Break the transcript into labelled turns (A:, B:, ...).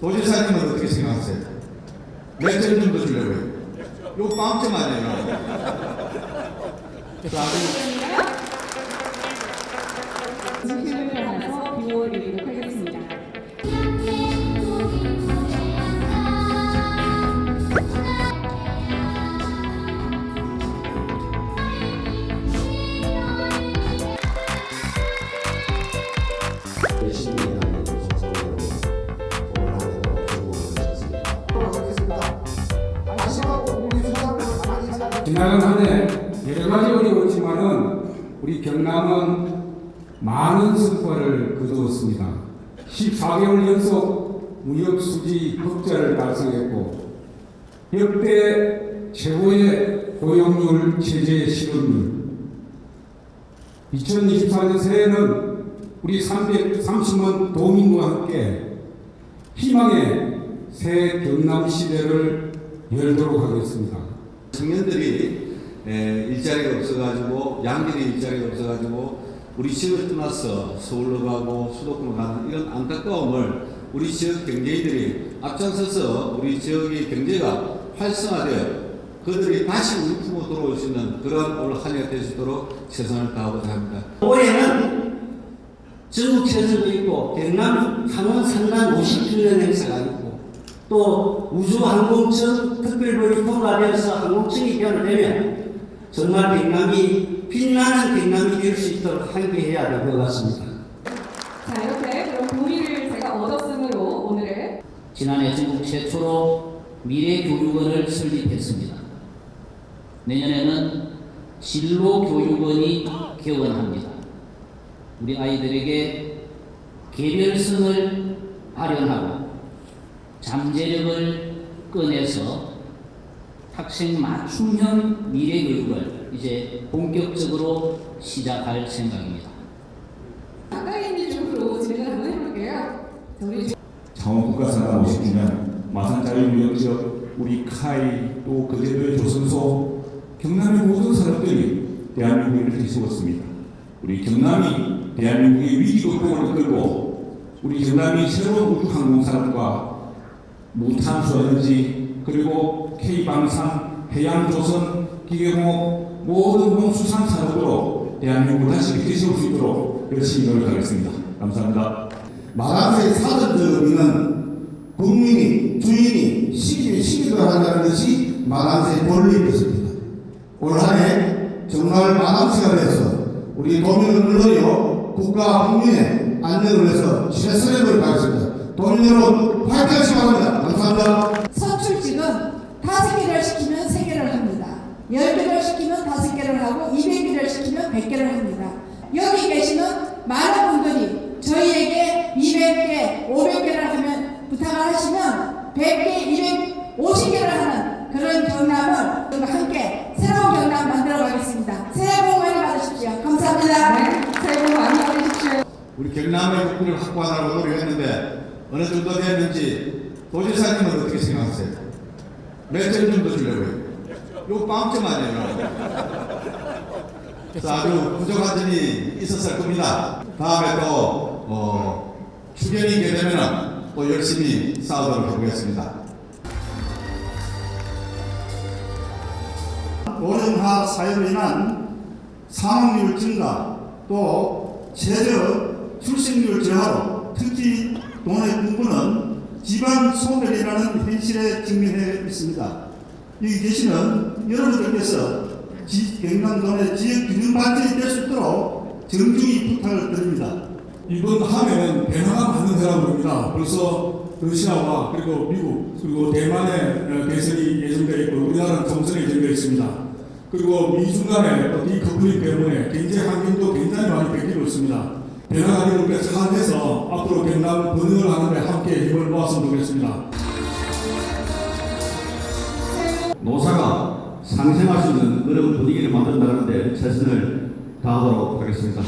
A: 도지사님은 어떻게 생각하세요? 몇점 정도 주려고요? 요 빵점 아니에요? 자,
B: 지나간 한 해 여러 가지 어려웠지만은 우리 경남은 많은 성과를 거두었습니다. 14개월 연속 무역 수지 흑자를 달성했고 역대 최고의 고용률 체제 실업률 2024년 새해는 우리 330만 도민과 함께 희망의 새 경남 시대를 열도록 하겠습니다.
A: 청년들이 에, 일자리가 없어가지고 양질의 일자리가 없어가지고 우리 지역을 떠나서 서울로 가고 수도권으로 가는 이런 안타까움을 우리 지역 경제인들이 앞장서서 우리 지역의 경제가 활성화되어 그들이 다시 우리 품으로 돌아올 수 있는 그런 올 한 해가 될 수 있도록 최선을 다하고자 합니다.
C: 올해는 전국 최저도 있고 경남 상원 산란 50주년 행사가 있고 또 우주항공청 특별법이 통과되어서 항공청이 개원되면 정말 경남이 빛나는 경남이 될 수 있도록 함께해야 될 것 같습니다.
D: 자, 이렇게 그럼 동의를 제가 얻었으므로 오늘은
E: 지난해 전국 최초로 미래교육원을 설립했습니다. 내년에는 진로교육원이 개원합니다. 우리 아이들에게 개별성을 발현하고 잠재력을 꺼내서 학생 맞춤형 미래 교육을 이제 본격적으로 시작할 생각입니다.
D: 가까이 있는 쪽으로 진행을 한번 해볼게요. 자, 우리
F: 창원국가산업 50주년 마산자유무역지역 우리 카이 또 거제도의 조선소 경남의 모든 산업들이 대한민국을 뒤집었습니다. 우리 경남이 대한민국의 위기 극복을 이끌고 우리 경남이 새로운 우주항공산업과 무탄소 에너지 그리고 K방산, 해양조선, 기계공업 모든 농수산 산업으로 대한민국을 다시 뒤집을 수 있도록 열심히 노력하겠습니다. 감사합니다.
G: 마감세 사전적 의미는 국민이 주인이 시기 시기를 한다는 것이 마감세 본리의 뜻입니다. 올 한해 정말 마감세가 되어서 우리 도민을 물론이요 국가 국민의 안전을 위해서 최선의 노력하겠습니다. 도민 여러분 화이팅 하시기 바랍니다. 감사합니다.
H: 서출직은 다섯 개를 시키면 세 개를 합니다. 열 개를 시키면 다섯 개를 하고 이백 개를 시키면 백 개를 합니다. 여기 계시는 많은 분들이 저희에게 200개, 500개를 하면 부탁을 하시면 100개, 250개를 하는 그런 경남을 우리가 함께 새로운 경남 만들어 가겠습니다. 새해 복 많이 받으십시오. 감사합니다.
D: 네, 새해 복 많이 받으십시오.
A: 우리 경남의 육군을 확보하느라고 노력했는데 어느 정도 됐는지 도지사님은 어떻게 생각하세요? 몇점 정도 주려고요? 요 빵점 아니에요? 자, 아주 부족한 점이 있었을 겁니다. 다음에 또 어, 추경이 있게 되면 또 열심히 싸우도록 해보겠습니다.
I: 고령화 사회로 인한 사망률 증가 또 최저 출생률 저하로 특히 돈의 공부는 집안 소멸이라는 현실에 직면해 있습니다. 여기 계시는 여러분들께서 지, 경남도의 지역 균형 발전이 될 수 있도록 정중히 부탁을 드립니다.
F: 이번 한 해는 변화가 많은 해라고 봅니다. 벌써 러시아와 그리고 미국 그리고 대만의 어, 대선이 예정되어 있고 우리나라는 총선이 예정되어 있습니다. 그리고 미중 간의 또 디커플링 때문에 경제 환경도 굉장히 많이 바뀌고 있습니다. 변화가 이렇게 잘해서 앞으로 경남 번영을 하는 데 함께 힘을 모았으면 좋겠습니다.
J: 노사가 상생할 수 있는 그런 분위기를 만든다는데 최선을 다하도록 하겠습니다.